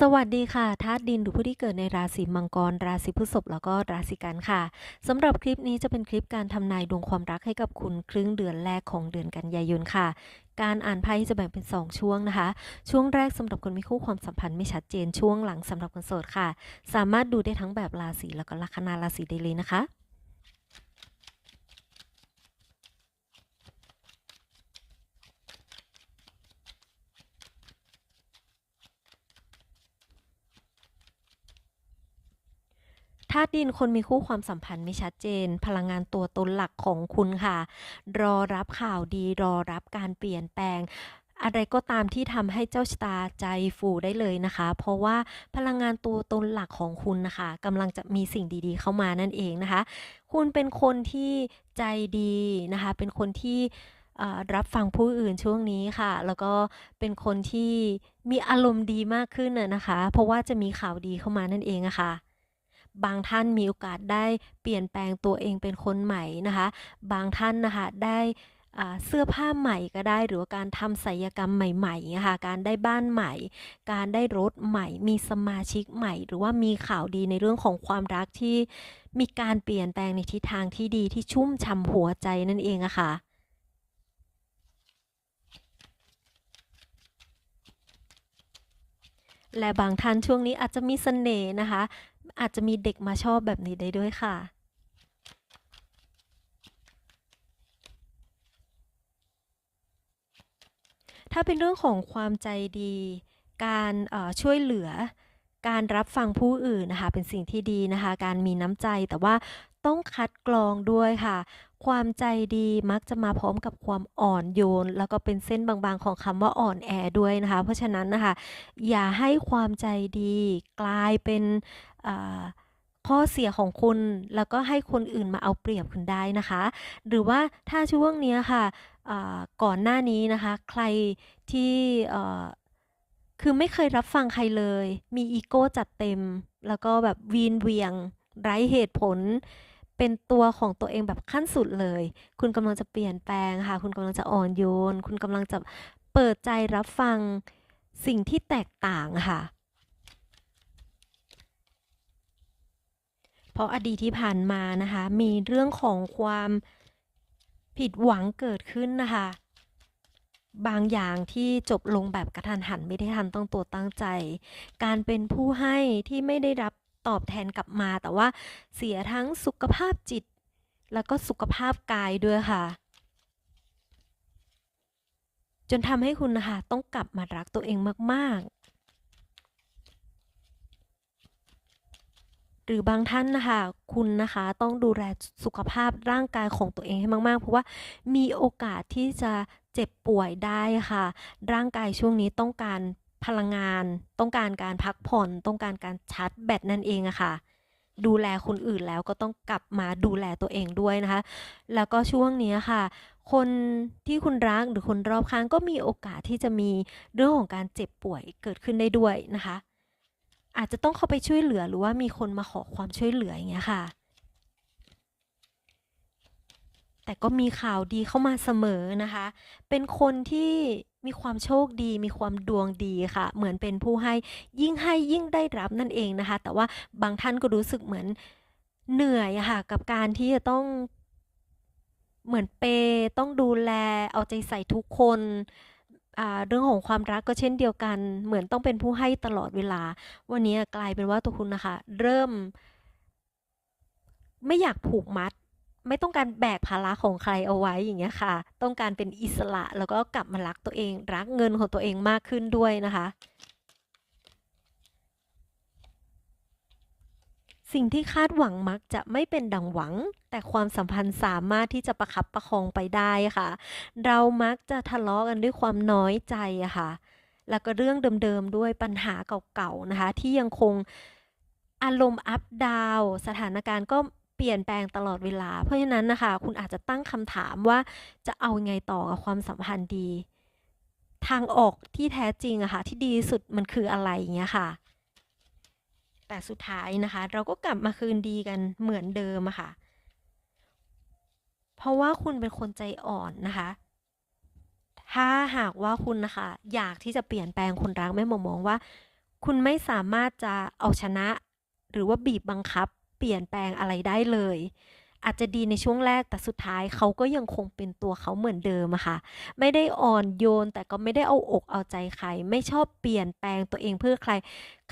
สวัสดีค่ะธาตุดินหรือผู้ที่เกิดในราศีมังกร ราศีพฤษภแล้วก็ราศีกันค่ะสำหรับคลิปนี้จะเป็นคลิปการทำนายดวงความรักให้กับคุณครึ่งเดือนแรกของเดือนกันยายนค่ะการอ่านไพ่จะแบ่งเป็น 2 ช่วงนะคะ ช่วงแรกสำหรับคนมีคู่ความสัมพันธ์ไม่ชัดเจนช่วงหลังสำหรับคนโสดค่ะ สามารถดูได้ทั้งแบบราศีแล้วก็ลัคนาราศีได้เลยนะคะ ธาตุดินคนมีคู่ความสัมพันธ์ไม่ชัดเจน พลังงานตัวตนหลักของคุณค่ะ รอรับข่าวดี รอรับการเปลี่ยนแปลงอะไรก็ตามที่ทำให้เจ้าชะตาใจฟูได้เลยนะคะ เพราะว่าพลังงานตัวตนหลักของคุณนะคะกำลังจะมีสิ่งดีๆเข้ามานั่นเองนะคะ คุณเป็นคนที่ใจดีนะคะ เป็นคนที่รับฟังผู้อื่นช่วงนี้ค่ะ แล้วก็เป็นคนที่มีอารมณ์ดีมากขึ้นน่ะนะคะ เพราะว่าจะมีข่าวดีเข้ามานั่นเองอะค่ะ บางท่านมีโอกาสได้เปลี่ยนแปลงตัวเองเป็นคนใหม่นะคะ บางท่านนะคะได้เสื้อผ้าใหม่ก็ได้หรือว่าการทำศัลยกรรมใหม่ๆนะคะการได้บ้านใหม่ การได้รถใหม่ มีสมาชิกใหม่ หรือว่ามีข่าวดีในเรื่องของความรักที่มีการเปลี่ยนแปลงในทิศทางที่ดีที่ชุ่มฉ่ำหัวใจนั่นเองอะค่ะและบางท่านช่วงนี้อาจจะมีเสน่ห์นะคะ อาจจะมีเด็กมาชอบแบบนี้ได้ด้วยค่ะ ถ้าเป็นเรื่องของความใจดี การช่วยเหลือ การรับฟังผู้อื่นนะคะ เป็นสิ่งที่ดีนะคะ การมีน้ำใจแต่ว่าต้องคัดกรองด้วยค่ะ ความใจดีมักจะมาพร้อมกับความอ่อนโยน แล้วก็เป็นเส้นบางๆของคำว่าอ่อนแอด้วยนะคะ เพราะฉะนั้นนะคะ อย่าให้ความใจดีกลายเป็น ข้อเสียของคุณแล้วก็ให้คนอื่นมาเอาเปรียบคุณได้นะคะ หรือว่าถ้าช่วงนี้ค่ะก่อนหน้านี้นะคะ ใครที่คือไม่เคยรับฟังใครเลย มีอีโก้จัดเต็ม แล้วก็แบบวีนเวียง ไร้เหตุผล เป็นตัวของตัวเองแบบขั้นสุดเลย คุณกำลังจะเปลี่ยนแปลงค่ะ คุณกำลังจะอ่อนโยน คุณกำลังจะเปิดใจรับฟังสิ่งที่แตกต่างค่ะ เพราะอดีตที่ผ่านมานะคะ มีเรื่องของความผิดหวังเกิดขึ้นนะคะ บางอย่างที่จบลงแบบกระทันหันไม่ได้ทันต้องตัวตั้งใจ การเป็นผู้ให้ที่ไม่ได้รับตอบแทนกลับมา แต่ว่าเสียทั้งสุขภาพจิต แล้วก็สุขภาพกายด้วยค่ะ จนทำให้คุณนะคะต้องกลับมารักตัวเองมากๆ หรือบางท่านนะคะคุณนะคะต้องดูแลสุขภาพร่างกายของตัวเองให้มาก ๆ เพราะว่ามีโอกาสที่จะเจ็บป่วยได้ค่ะ ร่างกายช่วงนี้ต้องการพลังงาน ต้องการการพักผ่อน ต้องการการชาร์จแบตนั่นเองอะค่ะ ดูแลคนอื่นแล้วก็ต้องกลับมาดูแลตัวเองด้วยนะคะ แล้วก็ช่วงนี้ค่ะ คนที่คุณรักหรือคนรอบข้างก็มีโอกาสที่จะมีเรื่องของการเจ็บป่วยเกิดขึ้นได้ด้วยนะคะ อาจจะต้องเข้าไปช่วยเหลือหรือว่ามีคนมาขอความช่วยเหลืออย่างเงี้ยค่ะ แต่ก็มีข่าวดีเข้ามาเสมอนะคะ เป็นคนที่มีความโชคดี มีความดวงดีค่ะ เหมือนเป็นผู้ให้ยิ่งให้ยิ่งได้รับนั่นเองนะคะ แต่ว่าบางท่านก็รู้สึกเหมือนเหนื่อยค่ะ กับการที่จะต้องเหมือนเปย์ต้องดูแลเอาใจใส่ทุกคน เรื่องของความรักก็เช่นเดียวกัน เหมือนต้องเป็นผู้ให้ตลอดเวลา วันนี้กลายเป็นว่าตัวคุณนะคะ เริ่ม ไม่อยากผูกมัด ไม่ต้องการแบกภาระของใครเอาไว้อย่างเงี้ยค่ะ ต้องการเป็นอิสระแล้วก็กลับมารักตัวเอง รักเงินของตัวเองมากขึ้นด้วยนะคะ สิ่งที่คาดหวังมักจะไม่เป็นดังหวัง แต่ความสัมพันธ์สามารถที่จะประคับประคองไปได้ค่ะ เรามักจะทะเลาะกันด้วยความน้อยใจค่ะ แล้วก็เรื่องเดิมๆด้วยปัญหาเก่าๆนะคะ ที่ยังคงอารมณ์อัพดาวสถานการณ์ก็เปลี่ยนแปลงตลอดเวลา เพราะฉะนั้นนะคะ คุณอาจจะตั้งคำถามว่าจะเอาไงต่อกับความสัมพันธ์ดี ทางออกที่แท้จริงอะค่ะที่ดีสุดมันคืออะไรอย่างเงี้ยค่ะ แต่สุดท้ายนะคะ เราก็กลับมาคืนดีกันเหมือนเดิมอะค่ะ เพราะว่าคุณเป็นคนใจอ่อนนะคะ ถ้าหากว่าคุณนะคะ อยากที่จะเปลี่ยนแปลงคนรักแม่หมอมองว่า คุณไม่สามารถจะเอาชนะ หรือว่าบีบบังคับ เปลี่ยนแปลงอะไรได้เลย อาจจะดีในช่วงแรกแต่สุดท้ายเขาก็ยังคงเป็นตัวเขาเหมือนเดิมอะค่ะ ไม่ได้อ่อนโยนแต่ก็ไม่ได้เอาอกเอาใจใคร ไม่ชอบเปลี่ยนแปลงตัวเองเพื่อใคร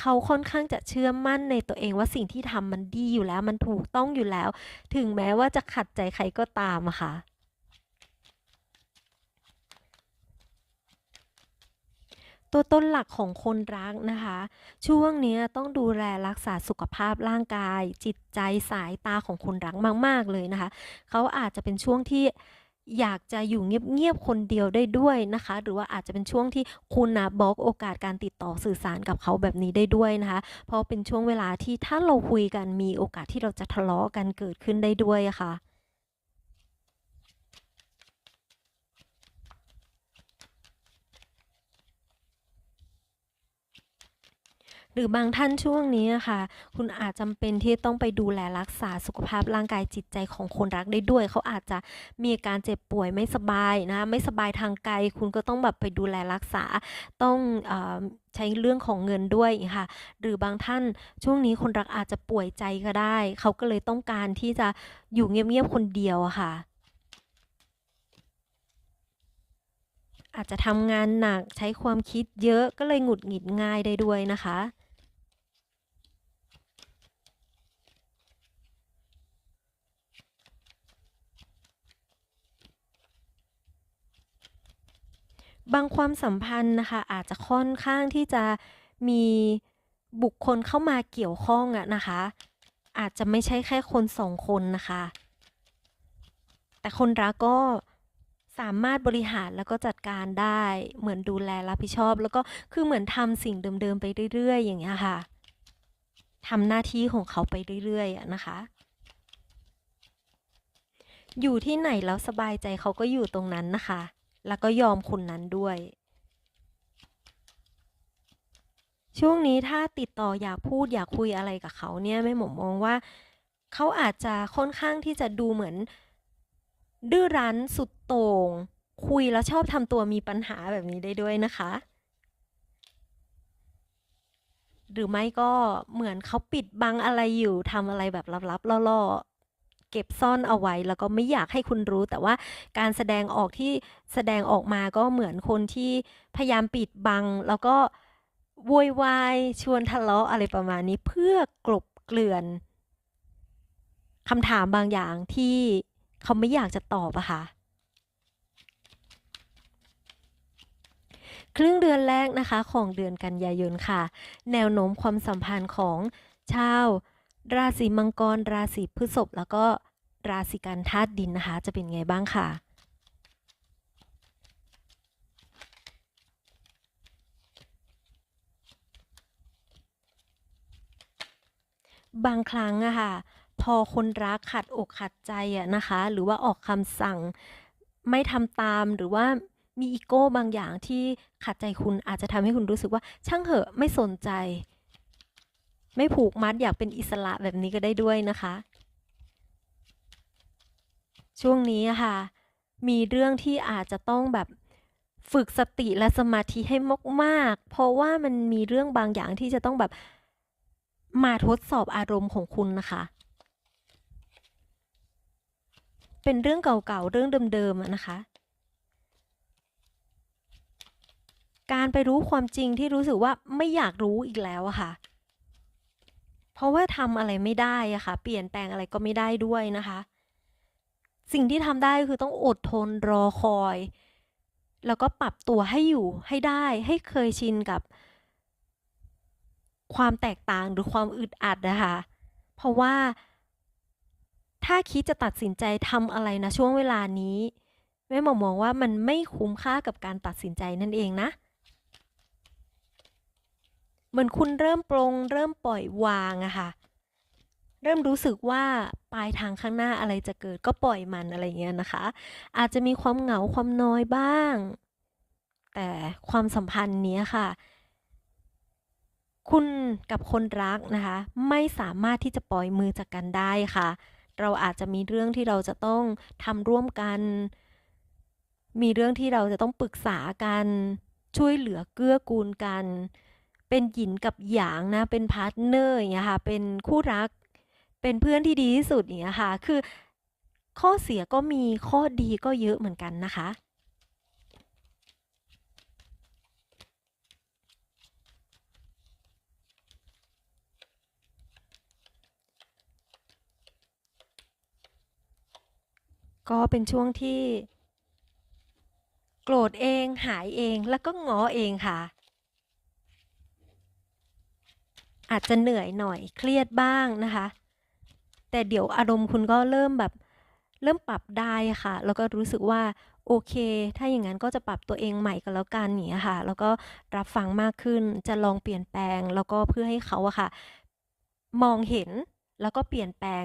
เขาค่อนข้างจะเชื่อมั่นในตัวเองว่าสิ่งที่ทำมันดีอยู่แล้วมันถูกต้องอยู่แล้ว ถึงแม้ว่าจะขัดใจใครก็ตามอะค่ะ ตัวต้นหลักของคนรักนะคะ ช่วงนี้ต้องดูแลรักษาสุขภาพร่างกาย จิตใจสายตาของคนรักมาก ๆ เลยนะคะ เขาอาจจะเป็นช่วงที่อยากจะอยู่เงียบๆคนเดียวได้ด้วยนะคะ หรือว่าอาจจะเป็นช่วงที่คุณนะบล็อกโอกาสการติดต่อสื่อสารกับเขาแบบนี้ได้ด้วยนะคะ เพราะเป็นช่วงเวลาที่ถ้าเราคุยกันมีโอกาสที่เราจะทะเลาะกันเกิดขึ้นได้ด้วยะค่ะ หรือบางท่านช่วงนี้อะค่ะคุณอาจจำเป็นที่ต้องไปดูแลรักษาสุขภาพร่างกายจิตใจของคนรักได้ด้วย เขาอาจจะมีอาการเจ็บป่วยไม่สบายนะ ไม่สบายทางกายคุณก็ต้องแบบไปดูแลรักษาต้องอใช้เรื่องของเงินด้วยค่ะ หรือบางท่านช่วงนี้คนรักอาจจะป่วยใจก็ได้ เขาก็เลยต้องการที่จะอยู่เงียบๆคนเดียวค่ะอาจจะทำงานหนักใช้ความคิดเยอะก็เลยหงุดหงิดง่ายได้ด้วยนะคะ บางความสัมพันธ์นะคะ อาจจะค่อนข้างที่จะมีบุคคลเข้ามาเกี่ยวข้องอะนะคะ อาจจะไม่ใช่แค่คนสองคนนะคะ แต่คนรักก็สามารถบริหารแล้วก็จัดการได้เหมือนดูแลรับผิดชอบ แล้วก็คือเหมือนทำสิ่งเดิมๆไปเรื่อยๆ อย่างเงี้ยค่ะทำหน้าที่ของเขาไปเรื่อยๆอะนะคะ อยู่ที่ไหนแล้วสบายใจเขาก็อยู่ตรงนั้นนะคะ แล้วก็ยอมคนนั้นด้วย ช่วงนี้ถ้าติดต่ออยากพูดอยากคุยอะไรกับเขาเนี่ยแม่หมอมองว่า เขาอาจจะค่อนข้างที่จะดูเหมือน ดื้อรั้นสุดโต่งคุยแล้วชอบทำตัวมีปัญหาแบบนี้ได้ด้วยนะคะ หรือไม่ก็เหมือนเขาปิดบังอะไรอยู่ทำอะไรแบบลับๆล่อๆ เก็บซ่อนเอาไว้ แล้วก็ไม่อยากให้คุณรู้ แต่ว่าการแสดงออกที่แสดงออกมาก็เหมือนคนที่พยายามปิดบัง แล้วก็โวยวายชวนทะเลาะอะไรประมาณนี้เพื่อกลบเกลื่อนคำถามบางอย่างที่เขาไม่อยากจะตอบอะค่ะครึ่งเดือนแรกนะคะของเดือนกันยายนค่ะ แนวโน้มความสัมพันธ์ของชาว ราศีมังกร ราศีพฤษภแล้วก็ราศีกันธาตุดินนะคะ จะเป็นไงบ้างค่ะ บางครั้งอะค่ะ พอคนรักขัดอกขัดใจอะนะคะ หรือว่าออกคำสั่งไม่ทำตามหรือว่ามีอีโก้บางอย่างที่ขัดใจคุณอาจจะทำให้คุณรู้สึกว่าช่างเหอะไม่สนใจ ไม่ผูกมัดอยากเป็นอิสระแบบนี้ก็ได้ด้วยนะคะ ช่วงนี้ค่ะ มีเรื่องที่อาจจะต้องแบบฝึกสติและสมาธิให้มากๆ เพราะว่ามันมีเรื่องบางอย่างที่จะต้องแบบมาทดสอบอารมณ์ของคุณนะคะ เป็นเรื่องเก่าๆ เรื่องเดิมๆนะคะ การไปรู้ความจริงที่รู้สึกว่าไม่อยากรู้อีกแล้วอะค่ะ เพราะว่าทำอะไรไม่ได้อะค่ะ เปลี่ยนแปลงอะไรก็ไม่ได้ด้วยนะคะ สิ่งที่ทำได้คือต้องอดทนรอคอย แล้วก็ปรับตัวให้อยู่ให้ได้ให้เคยชินกับ ความแตกต่างหรือความอึดอัดนะคะ เพราะว่า ถ้าคิดจะตัดสินใจทำอะไรนะช่วงเวลานี้แม่หมอมองว่ามันไม่คุ้มค่ากับการตัดสินใจนั่นเองนะ เหมือนคุณเริ่มปลงเริ่มปล่อยวางอะค่ะ เริ่มรู้สึกว่าปลายทางข้างหน้าอะไรจะเกิดก็ปล่อยมันอะไรเงี้ยนะคะ อาจจะมีความเหงาความน้อยบ้าง แต่ความสัมพันธ์นี้ค่ะ คุณกับคนรักนะคะ ไม่สามารถที่จะปล่อยมือจากกันได้ค่ะ เราอาจจะมีเรื่องที่เราจะต้องทำร่วมกัน มีเรื่องที่เราจะต้องปรึกษากัน ช่วยเหลือเกื้อกูลกัน เป็นหยินกับหยางนะ เป็นพาร์ทเนอร์อย่างเงี้ยค่ะ เป็นคู่รัก เป็นเพื่อนที่ดีที่สุดอย่างเงี้ยค่ะ คือข้อเสียก็มีข้อดีก็เยอะเหมือนกันนะคะก็เป็นช่วงที่ โกรธเองหายเองแล้วก็ง้อเองค่ะ อาจจะเหนื่อยหน่อยเครียดบ้างนะคะ แต่เดี๋ยวอารมณ์คุณก็เริ่มแบบเริ่มปรับได้ค่ะ แล้วก็รู้สึกว่าโอเค ถ้าอย่างนั้นก็จะปรับตัวเองใหม่ก็แล้วกันอย่างเงี้ยค่ะ แล้วก็รับฟังมากขึ้น จะลองเปลี่ยนแปลง แล้วก็เพื่อให้เขาอะค่ะ มองเห็น แล้วก็เปลี่ยนแปลง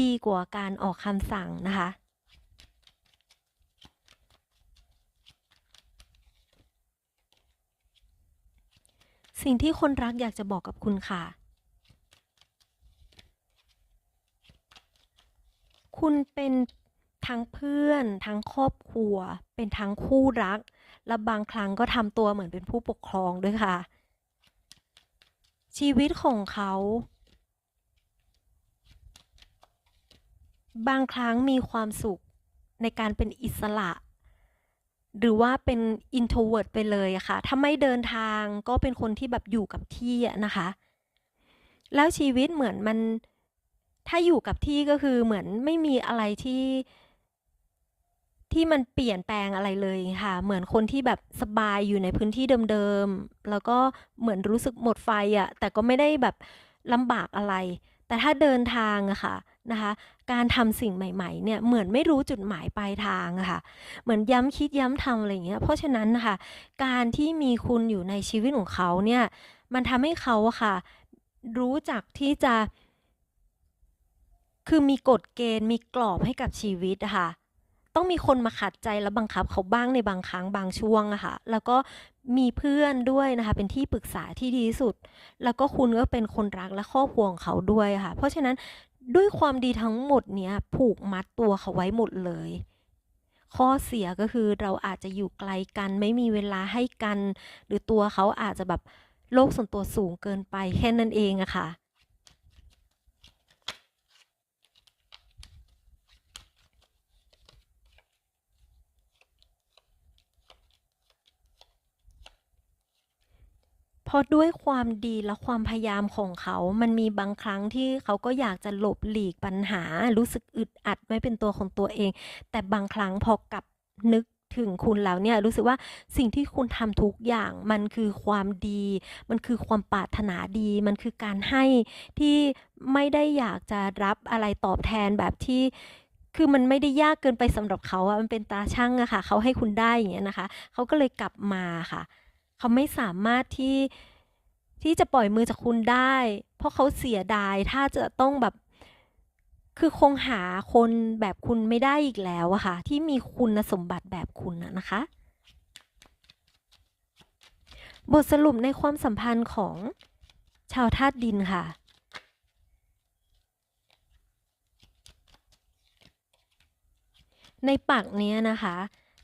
ดีกว่าการออกคำสั่งนะคะ สิ่งที่คนรักอยากจะบอกกับคุณค่ะ คุณเป็นทั้งเพื่อน ทั้งครอบครัว เป็นทั้งคู่รัก และบางครั้งก็ทำตัวเหมือนเป็นผู้ปกครองด้วยค่ะ ชีวิตของเขา บางครั้งมีความสุขในการเป็นอิสระ หรือว่าเป็น introvert ไปเลยอะค่ะ ถ้าไม่เดินทางก็เป็นคนที่แบบอยู่กับที่อะนะคะ แล้วชีวิตเหมือนมัน ถ้าอยู่กับที่ก็คือเหมือนไม่มีอะไรที่ ที่มันเปลี่ยนแปลงอะไรเลยค่ะ เหมือนคนที่แบบสบายอยู่ในพื้นที่เดิมๆ แล้วก็เหมือนรู้สึกหมดไฟอะแต่ก็ไม่ได้แบบลำบากอะไร แต่ถ้าเดินทางอะค่ะ นะคะการทำสิ่งใหม่ๆเนี่ยเหมือนไม่รู้จุดหมายปลายทางอะค่ะเหมือนย้ำคิดย้ำทำอะไรอย่างเงี้ยเพราะฉะนั้นนะคะการที่มีคุณอยู่ในชีวิตของเขาเนี่ยมันทำให้เขาอะค่ะรู้จักที่จะ คือมีกฎเกณฑ์มีกรอบให้กับชีวิตอะค่ะต้องมีคนมาขัดใจและบังคับเขาบ้างในบางครั้งบางช่วงอะค่ะ แล้วก็มีเพื่อนด้วยนะคะ เป็นที่ปรึกษาที่ดีที่สุด แล้วก็คุณก็เป็นคนรักและครอบครัวของเขาด้วยค่ะ เพราะฉะนั้น ด้วยความดีทั้งหมดเนี้ยผูกมัดตัวเขาไว้หมดเลย ข้อเสียก็คือเราอาจจะอยู่ไกลกัน ไม่มีเวลาให้กัน หรือตัวเขาอาจจะแบบโลกส่วนตัวสูงเกินไปแค่นั้นเองอะค่ะ เพราะด้วยความดีและความพยายามของเขา มันมีบางครั้งที่เขาก็อยากจะหลบหลีกปัญหา รู้สึกอึดอัดไม่เป็นตัวของตัวเอง แต่บางครั้งพอกลับนึกถึงคุณแล้วเนี่ยรู้สึกว่าสิ่งที่คุณทำทุกอย่างมันคือความดี มันคือความปรารถนาดี มันคือการให้ที่ไม่ได้อยากจะรับอะไรตอบแทนแบบที่คือมันไม่ได้ยากเกินไปสำหรับเขาอะมันเป็นตาช่างอะค่ะ เขาให้คุณได้อย่างเงี้ยนะคะ เขาก็เลยกลับมาค่ะ เขาไม่สามารถที่ที่จะปล่อยมือจากคุณได้ เพราะเขาเสียดายถ้าจะต้องแบบ คือคงหาคนแบบคุณไม่ได้อีกแล้วอะค่ะ ที่มีคุณสมบัติแบบคุณอะนะคะ บทสรุปในความสัมพันธ์ของชาวธาตุดินค่ะในปักเนี้ยนะคะ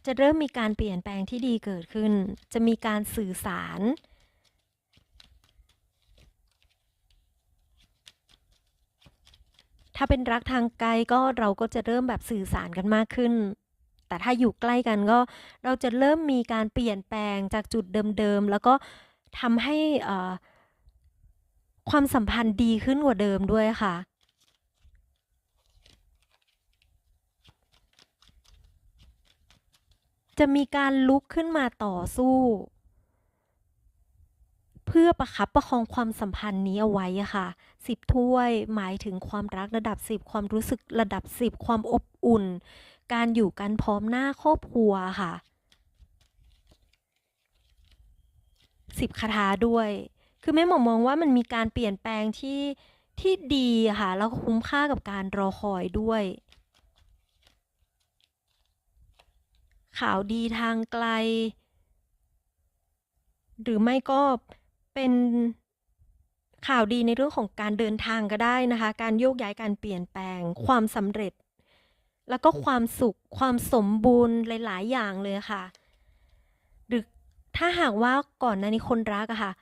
จะเริ่มมีการเปลี่ยนแปลงที่ดีเกิดขึ้น จะมีการสื่อสาร ถ้าเป็นรักทางไกลก็เราก็จะเริ่มแบบสื่อสารกันมากขึ้น แต่ถ้าอยู่ใกล้กันก็เราจะเริ่มมีการเปลี่ยนแปลงจากจุดเดิมๆ แล้วก็ทำให้ความสัมพันธ์ดีขึ้นกว่าเดิมด้วยค่ะ จะมีการลุกขึ้นมาต่อสู้ เพื่อประคับประคองความสัมพันธ์นี้เอาไว้ค่ะสิบถ้วยหมายถึงความรักระดับสิบความรู้สึกระดับสิบความอบอุ่น การอยู่กันพร้อมหน้าครอบครัวค่ะสิบคาถาด้วย คือแม่หมอมองว่ามันมีการเปลี่ยนแปลงที่ที่ดีค่ะ แล้วคุ้มค่ากับการรอคอยด้วย ข่าวดีทางไกล หรือไม่ก็เป็นข่าวดีในเรื่องของการเดินทางก็ได้นะคะ การโยกย้ายการเปลี่ยนแปลง ความสำเร็จ แล้วก็ความสุข ความสมบูรณ์หลาย ๆ อย่างเลยค่ะ หรือถ้าหากว่าก่อนหน้านี้คนรักอะค่ะ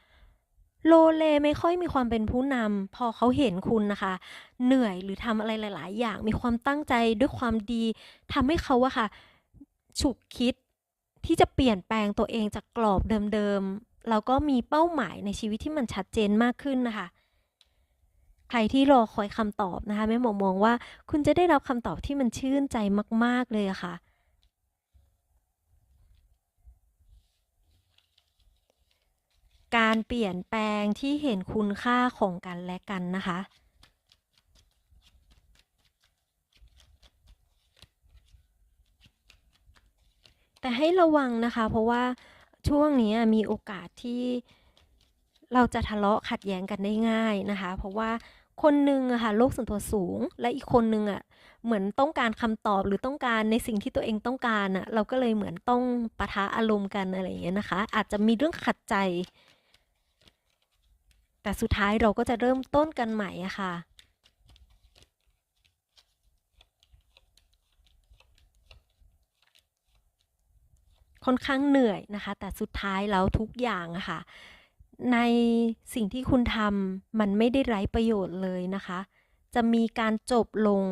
โลเลไม่ค่อยมีความเป็นผู้นำพอเขาเห็นคุณนะคะ เหนื่อยหรือทำอะไรหลาย ๆ อย่าง มีความตั้งใจด้วยความดีทำให้เขาอะค่ะ ฉุกคิดที่จะเปลี่ยนแปลงตัวเองจากกรอบเดิมๆ แล้วก็มีเป้าหมายในชีวิตที่มันชัดเจนมากขึ้นนะคะ ใครที่รอคอยคำตอบนะคะแม่หมอมองว่าคุณจะได้รับคำตอบที่มันชื่นใจมากๆเลยะค่ะ การเปลี่ยนแปลงที่เห็นคุณค่าของกันและกันนะคะ แต่ให้ระวังนะคะ เพราะว่าช่วงนี้มีโอกาสที่เราจะทะเลาะขัดแย้งกันได้ง่ายนะคะ เพราะว่าคนหนึ่งอะค่ะโลกส่วนตัวสูง และอีกคนหนึ่งอะเหมือนต้องการคำตอบหรือต้องการในสิ่งที่ตัวเองต้องการอะเราก็เลยเหมือนต้องปะทะอารมณ์กันอะไรอย่างเงี้ยนะคะ อาจจะมีเรื่องขัดใจ แต่สุดท้ายเราก็จะเริ่มต้นกันใหม่อะค่ะ ค่อนข้างเหนื่อยนะคะ แต่สุดท้ายแล้วทุกอย่างอะค่ะ ในสิ่งที่คุณทำมันไม่ได้ไร้ประโยชน์เลยนะคะ จะมีการจบลง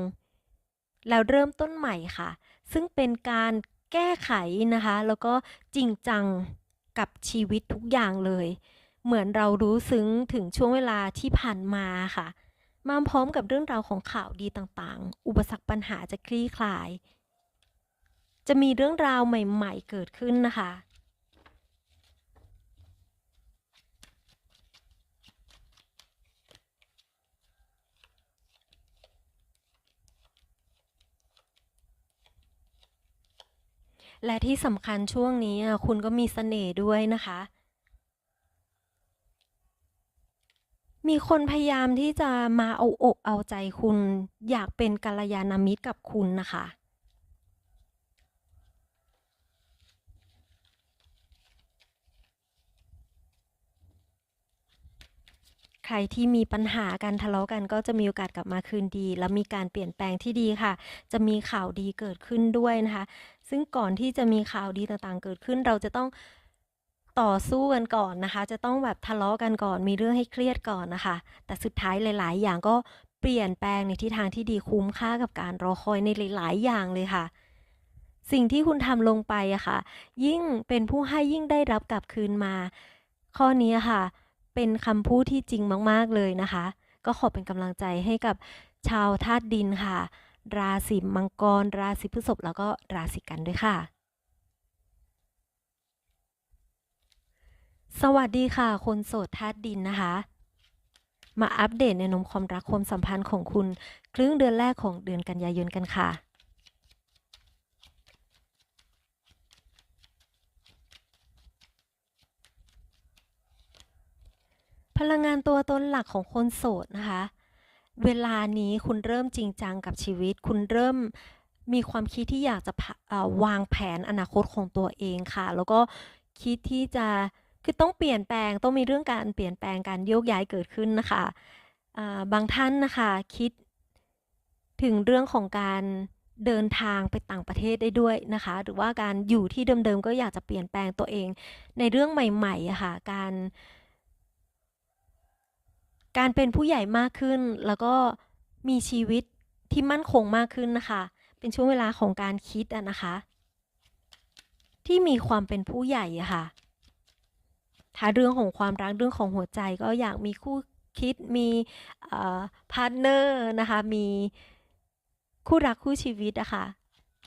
แล้วเริ่มต้นใหม่ค่ะ ซึ่งเป็นการแก้ไขนะคะ แล้วก็จริงจังกับชีวิตทุกอย่างเลย เหมือนเรารู้ซึ้งถึงช่วงเวลาที่ผ่านมาค่ะ มาพร้อมกับเรื่องราวของข่าวดีต่างๆ อุปสรรคปัญหาจะคลี่คลาย จะมีเรื่องราวใหม่ๆเกิดขึ้นนะคะ และที่สำคัญช่วงนี้คุณก็มีเสน่ห์ด้วยนะคะ มีคนพยายามที่จะมาเอาอกเอาใจคุณ อยากเป็นกัลยาณมิตรกับคุณนะคะ รที่มีปัญหากันทะเลาะกันก็จะมีโอกาสกลับมาคืนดี และมีการเปลี่ยนแปลงที่ดีค่ะ จะมีข่าวดีเกิดขึ้นด้วยนะคะ ซึ่งก่อนที่จะมีข่าวดีต่างๆ เกิดขึ้นเราจะต้องต่อสู้กันก่อนนะคะ จะต้องแบบทะเลาะกันก่อน มีเรื่องให้เครียดก่อนนะคะ แต่สุดท้ายหลาย ๆ อย่างก็เปลี่ยนแปลงในทิศทางที่ดีคุ้มค่ากับการรอคอยในหลาย ๆ อย่างเลยค่ะ สิ่งที่คุณทำลงไปอะค่ะ ยิ่งเป็นผู้ให้ยิ่งได้รับกลับคืนมา ข้อนี้ค่ะ เป็นคำพูดที่จริงมาก ๆ เลยนะคะ ก็ขอเป็นกำลังใจให้กับชาวธาตุดินค่ะ ราศีมังกร ราศีพฤษภแล้วก็ราศีกันด้วยค่ะ สวัสดีค่ะ คนโสดธาตุดินนะคะ มาอัปเดตในนมความรักความสัมพันธ์ของคุณ ครึ่งเดือนแรกของเดือนกันยายนกันค่ะ พลังงานตัวตนหลักของคนโสดนะคะ เวลานี้คุณเริ่มจริงจังกับชีวิต คุณเริ่มมีความคิดที่อยากจะวางแผนอนาคตของตัวเองค่ะ แล้วก็คิดที่จะคือต้องเปลี่ยนแปลงต้องมีเรื่องการเปลี่ยนแปลงการโยกย้ายเกิดขึ้นนะคะาบางท่านนะคะคิดถึงเรื่องของการเดินทางไปต่างประเทศได้ด้วยนะคะ หรือว่าการอยู่ที่เดิมๆก็อยากจะเปลี่ยนแปลงตัวเอง ในเรื่องใหม่ๆอะค่ะการ การเป็นผู้ใหญ่มากขึ้น แล้วก็มีชีวิตที่มั่นคงมากขึ้นนะคะ เป็นช่วงเวลาของการคิดอะนะคะ ที่มีความเป็นผู้ใหญ่อะค่ะ ถ้าเรื่องของความรักเรื่องของหัวใจก็อยากมีคู่คิดมีพาร์ทเนอร์นะคะ มีคู่รักคู่ชีวิตอะค่ะ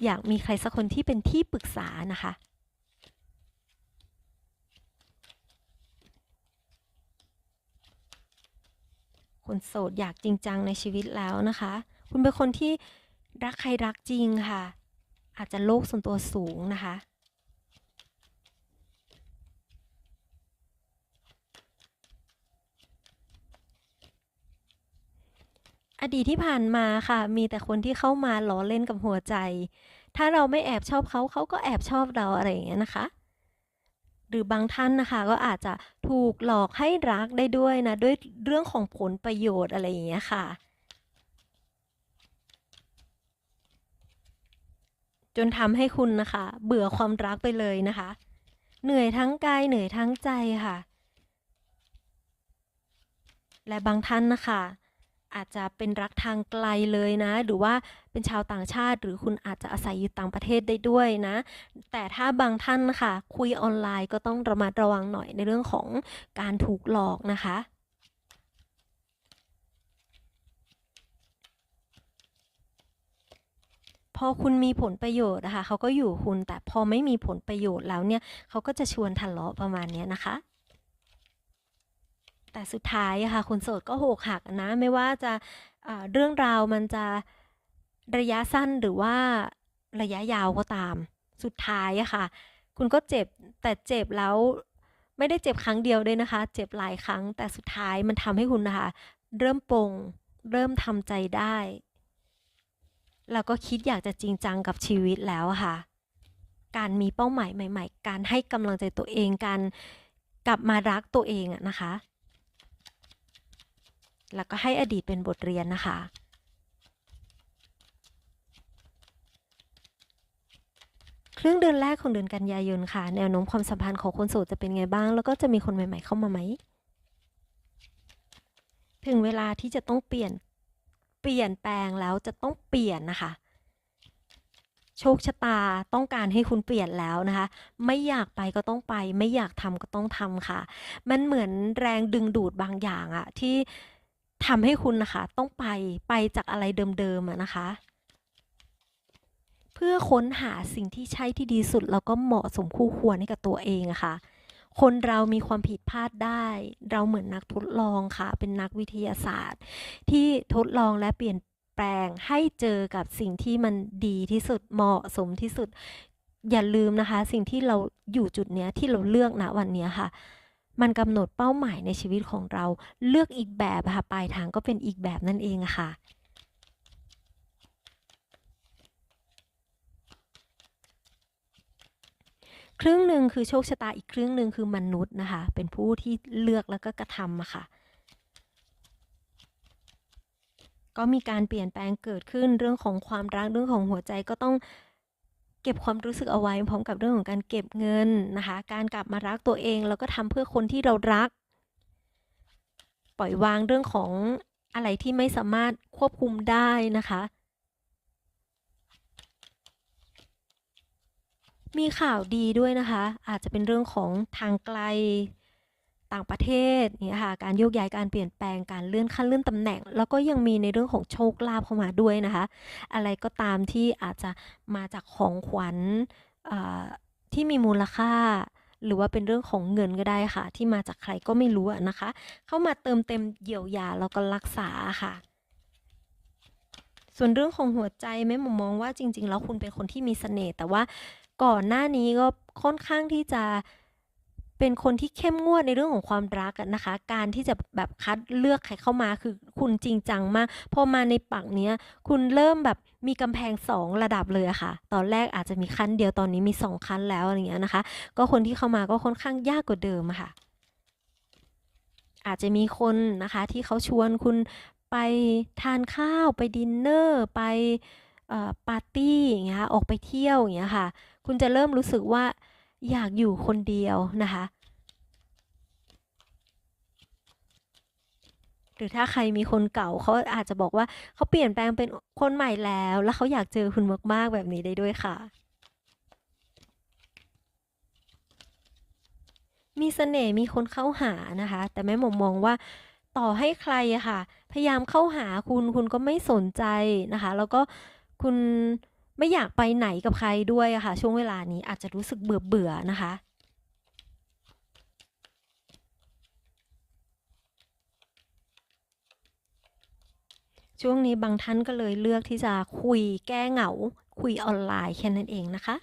อยากมีใครสักคนที่เป็นที่ปรึกษานะคะ คนโสดอยากจริงจังในชีวิตแล้วนะคะ คุณเป็นคนที่รักใครรักจริงค่ะ อาจจะโลกส่วนตัวสูงนะคะ อดีตที่ผ่านมาค่ะ มีแต่คนที่เข้ามาล้อเล่นกับหัวใจ ถ้าเราไม่แอบชอบเขาเขาก็แอบชอบเราอะไรอย่างเงี้ยนะคะ หรือบางท่านนะคะ ก็อาจจะถูกหลอกให้รักได้ด้วยนะ ด้วยเรื่องของผลประโยชน์อะไรอย่างเงี้ยค่ะจนทำให้คุณนะคะ เบื่อความรักไปเลยนะคะ เหนื่อยทั้งกายเหนื่อยทั้งใจค่ะ และบางท่านนะคะ อาจจะเป็นรักทางไกลเลยนะ หรือว่าเป็นชาวต่างชาติ หรือคุณอาจจะอาศัยอยู่ต่างประเทศได้ด้วยนะ แต่ถ้าบางท่านนะคะคุยออนไลน์ก็ต้องระมัดระวังหน่อยในเรื่องของการถูกหลอกนะคะพอคุณมีผลประโยชน์นะคะเขาก็อยู่คุณแต่พอไม่มีผลประโยชน์แล้วเนี่ยเขาก็จะชวนทะเลาะประมาณนี้นะคะ แต่สุดท้ายอะค่ะคนโสดก็โหกหักนะ ไม่ว่าจะอ่าเรื่องราวมันจะระยะสั้นหรือว่าระยะยาวก็ตาม สุดท้ายอะค่ะ คุณก็เจ็บแต่เจ็บแล้วไม่ได้เจ็บครั้งเดียวด้วยนะคะ เจ็บหลายครั้ง แต่สุดท้ายมันทำให้คุณนะคะ เริ่มปงเริ่มทำใจได้ แล้วก็คิดอยากจะจริงจังกับชีวิตแล้วค่ะ การมีเป้าหมายใหม่ ๆ การให้กำลังใจตัวเองการกลับมารักตัวเองอะนะคะ แล้วก็ให้อดีตเป็นบทเรียนนะคะ ครึ่งเดือนแรกของเดือนกันยายนค่ะ แนวโน้มความสัมพันธ์ของคนโสดจะเป็นไงบ้าง แล้วก็จะมีคนใหม่ ๆ เข้ามาไหม ถึงเวลาที่จะต้องเปลี่ยน เปลี่ยนแปลงแล้วจะต้องเปลี่ยนนะคะโชคชะตาต้องการให้คุณเปลี่ยนแล้วนะคะ ไม่อยากไปก็ต้องไป ไม่อยากทำก็ต้องทำค่ะ มันเหมือนแรงดึงดูดบางอย่างอะที่ ทำให้คุณนะคะ ต้องไปไปจากอะไรเดิมๆนะคะ เพื่อค้นหาสิ่งที่ใช่ที่ดีสุด แล้วก็เหมาะสมคู่ควรให้กับตัวเองะค่ะ คนเรามีความผิดพลาดได้ เราเหมือนนักทดลองค่ะ เป็นนักวิทยาศาสตร์ ที่ทดลองและเปลี่ยนแปลงให้เจอกับสิ่งที่มันดีที่สุดเหมาะสมที่สุด อย่าลืมนะคะ สิ่งที่เราอยู่จุดเนี้ยที่เราเลือกนะวันเนี้ยค่ะ มันกำหนดเป้าหมายในชีวิตของเราเลือกอีกแบบค่ะปลายทางก็เป็นอีกแบบนั่นเองค่ะครึ่งหนึ่งคือโชคชะตาอีกครึ่งหนึ่งคือมนุษย์นะคะ เป็นผู้ที่เลือกแล้วก็กระทำอะค่ะ ก็มีการเปลี่ยนแปลงเกิดขึ้นเรื่องของความรักเรื่องของหัวใจก็ต้อง เก็บความรู้สึกเอาไว้พร้อมกับเรื่องของการเก็บเงินนะคะ การกลับมารักตัวเองแล้วก็ทำเพื่อคนที่เรารัก ปล่อยวางเรื่องของอะไรที่ไม่สามารถควบคุมได้นะคะมีข่าวดีด้วยนะคะ อาจจะเป็นเรื่องของทางไกล ต่างประเทศเนี่ยค่ะการโยกย้ายการเปลี่ยนแปลงการเลื่อนขั้นเลื่อนตำแหน่ง แล้วก็ยังมีในเรื่องของโชคลาภเข้ามาด้วยนะคะ อะไรก็ตามที่อาจจะมาจากของขวัญที่มีมูลค่า หรือว่าเป็นเรื่องของเงินก็ได้ค่ะ ที่มาจากใครก็ไม่รู้นะคะ เข้ามาเติมเต็มเยียวยาแล้วก็รักษาค่ะส่วนเรื่องของหัวใจแม่หมอมองว่าจริง ๆ แล้วคุณเป็นคนที่มีเสน่ห์แต่ว่าก่อนหน้านี้ก็ค่อนข้างที่จะ เป็นคนที่เข้มงวดในเรื่องของความรักนะคะ การที่จะแบบคัดเลือกใครเข้ามาคือคุณจริงจังมากพอมาในปักเนี้ยคุณเริ่มแบบมีกำแพงสองระดับเลยอะค่ะ ตอนแรกอาจจะมีขั้นเดียวตอนนี้มีสองขั้นแล้วอะไรเงี้ยนะคะ ก็คนที่เข้ามาก็ค่อนข้างยากกว่าเดิมค่ะ อาจจะมีคนนะคะที่เขาชวนคุณไปทานข้าวไปดินเนอร์ไปปาร์ตี้อย่างเงี้ยออกไปเที่ยวอย่างเงี้ยค่ะ คุณจะเริ่มรู้สึกว่า อยากอยู่คนเดียวนะคะ หรือถ้าใครมีคนเก่าเขาอาจจะบอกว่าเขาเปลี่ยนแปลงเป็นคนใหม่แล้ว แล้วเขาอยากเจอคุณมากๆแบบนี้ได้ด้วยค่ะ มีเสน่ห์มีคนเข้าหานะคะ แต่แม่หมอมองว่าต่อให้ใครอะค่ะ พยายามเข้าหาคุณคุณก็ไม่สนใจนะคะ แล้วก็คุณ ไม่อยากไปไหนกับใครด้วยค่ะ ช่วงเวลานี้อาจจะรู้สึกเบื่อเบื่อนะคะ ช่วงนี้บางท่านก็เลยเลือกที่จะคุยแก้เหงา คุยออนไลน์แค่นั้นเองนะคะ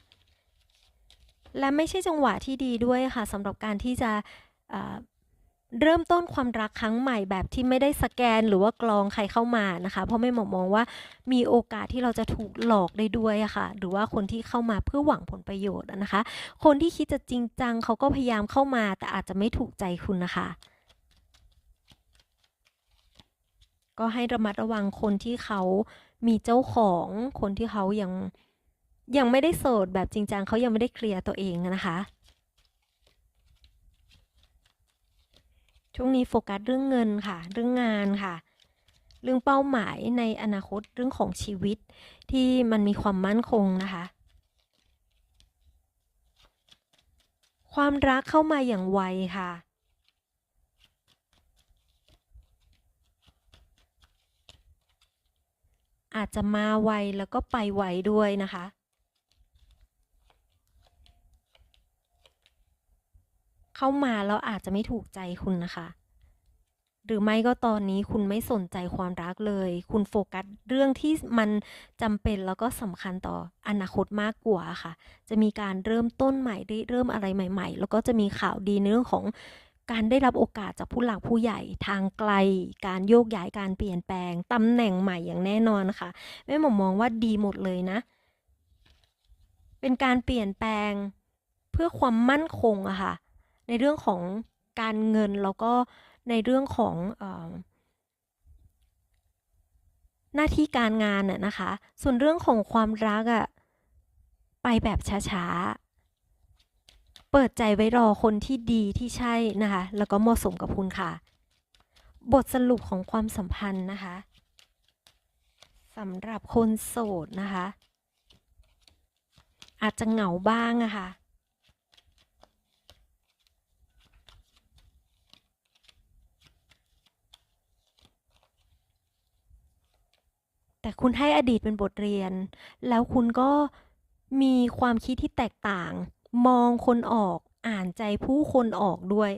และไม่ใช่จังหวะที่ดีด้วยค่ะสำหรับการที่จะ เริ่มต้นความรักครั้งใหม่แบบที่ไม่ได้สแกนหรือว่ากรองใครเข้ามานะคะ เพราะไม่หมอมองว่ามีโอกาสที่เราจะถูกหลอกได้ด้วยอะค่ะ หรือว่าคนที่เข้ามาเพื่อหวังผลประโยชน์นะคะ คนที่คิดจะจริงจังเขาก็พยายามเข้ามาแต่อาจจะไม่ถูกใจคุณนะคะ ก็ให้ระมัดระวังคนที่เขามีเจ้าของคนที่เขายังยังไม่ได้โสดแบบจริงจังเขายังไม่ได้เคลียร์ตัวเองนะคะ ช่วงนี้โฟกัสเรื่องเงินค่ะ เรื่องงานค่ะ เรื่องเป้าหมายในอนาคตเรื่องของชีวิตที่มันมีความมั่นคงนะคะ ความรักเข้ามาอย่างไวค่ะ อาจจะมาไวแล้วก็ไปไวด้วยนะคะ เข้ามาแล้วอาจจะไม่ถูกใจคุณนะคะ หรือไม่ก็ตอนนี้คุณไม่สนใจความรักเลย คุณโฟกัสเรื่องที่มันจำเป็นแล้วก็สำคัญต่ออนาคตมากกว่าค่ะ จะมีการเริ่มต้นใหม่ได้เริ่มอะไรใหม่ ๆ แล้วก็จะมีข่าวดีในเรื่องของการได้รับโอกาสจากผู้หลักผู้ใหญ่ทางไกล การโยกย้ายการเปลี่ยนแปลงตำแหน่งใหม่อย่างแน่นอนค่ะแม่หมอมองว่าดีหมดเลยนะ เป็นการเปลี่ยนแปลงเพื่อความมั่นคงอะค่ะ ในเรื่องของการเงินแล้วก็ในเรื่องของอหน้าที่การงานน่ะนะคะ ส่วนเรื่องของความรักอะไปแบบช้าๆ เปิดใจไว้รอคนที่ดีที่ใช่นะคะ แล้วก็เหมาะสมกับคุณค่ะ บทสรุปของความสัมพันธ์นะคะสำหรับคนโสดนะคะ อาจจะเหงาบ้างอะคะ แต่คุณให้อดีตเป็นบทเรียน แล้วคุณก็มีความคิดที่แตกต่าง มองคนออกอ่านใจผู้คนออกด้วย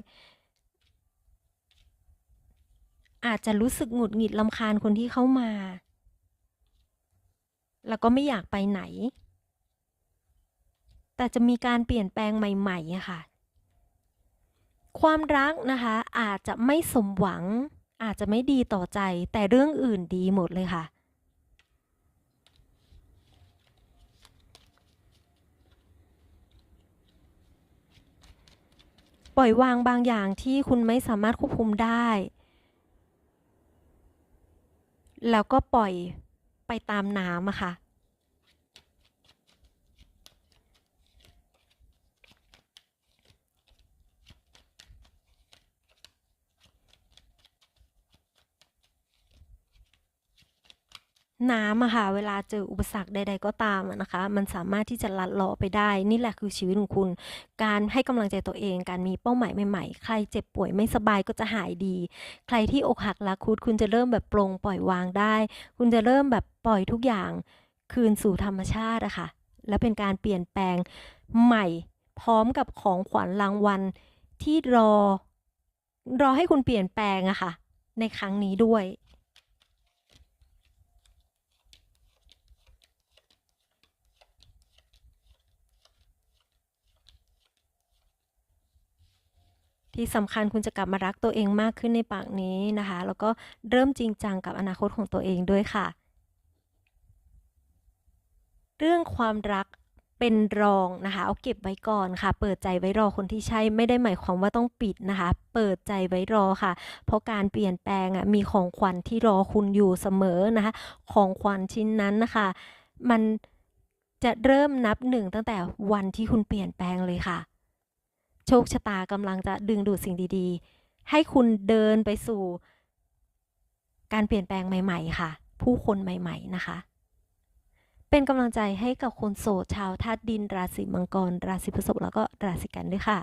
อาจจะรู้สึกหงุดหงิดลำคาญคนที่เข้ามา แล้วก็ไม่อยากไปไหน แต่จะมีการเปลี่ยนแปลงใหม่ๆค่ะ ความรักนะคะ อาจจะไม่สมหวังอาจจะไม่ดีต่อใจแต่เรื่องอื่นดีหมดเลยค่ะ ปล่อยวางบางอย่างที่คุณไม่สามารถควบคุมได้ แล้วก็ปล่อยไปตามน้ำอะค่ะ น้ำอะค่ะเวลาเจออุปสรรคใด ๆ ก็ตามนะคะ มันสามารถที่จะลัดเลาะไปได้ นี่แหละคือชีวิตของคุณ การให้กำลังใจตัวเอง การมีเป้าหมายใหม่ๆ ใครเจ็บป่วยไม่สบายก็จะหายดี ใครที่อกหักรักคุดคุณจะเริ่มแบบปลงปล่อยวางได้ คุณจะเริ่มแบบปล่อยทุกอย่างคืนสู่ธรรมชาติอะค่ะ และเป็นการเปลี่ยนแปลงใหม่ พร้อมกับของขวัญรางวัลที่รอ รอให้คุณเปลี่ยนแปลงอะค่ะ ในครั้งนี้ด้วย ที่สำคัญคุณจะกลับมารักตัวเองมากขึ้นในปากนี้นะคะ แล้วก็เริ่มจริงจังกับอนาคตของตัวเองด้วยค่ะ เรื่องความรักเป็นรองนะคะเอาเก็บไว้ก่อนค่ะ เปิดใจไว้รอคนที่ใช่ไม่ได้หมายความว่าต้องปิดนะคะ เปิดใจไว้รอค่ะ เพราะการเปลี่ยนแปลงอะมีของขวัญที่รอคุณอยู่เสมอนะคะ ของขวัญชิ้นนั้นนะคะ มันจะเริ่มนับหนึ่งตั้งแต่วันที่คุณเปลี่ยนแปลงเลยค่ะ โชคชะตากำลังจะดึงดูดสิ่งดีๆ ให้คุณเดินไปสู่ การเปลี่ยนแปลงใหม่ ๆ ค่ะ ผู้คนใหม่ ๆ นะคะ เป็นกำลังใจให้กับคนโสดชาวธาตุดิน ราศีมังกร ราศีพฤษภแล้วก็ราศีกันด้วยค่ะ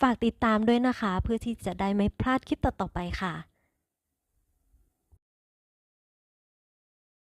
ฝากติดตามด้วยนะคะ เพื่อที่จะได้ไม่พลาดคลิปต่อๆไปค่ะ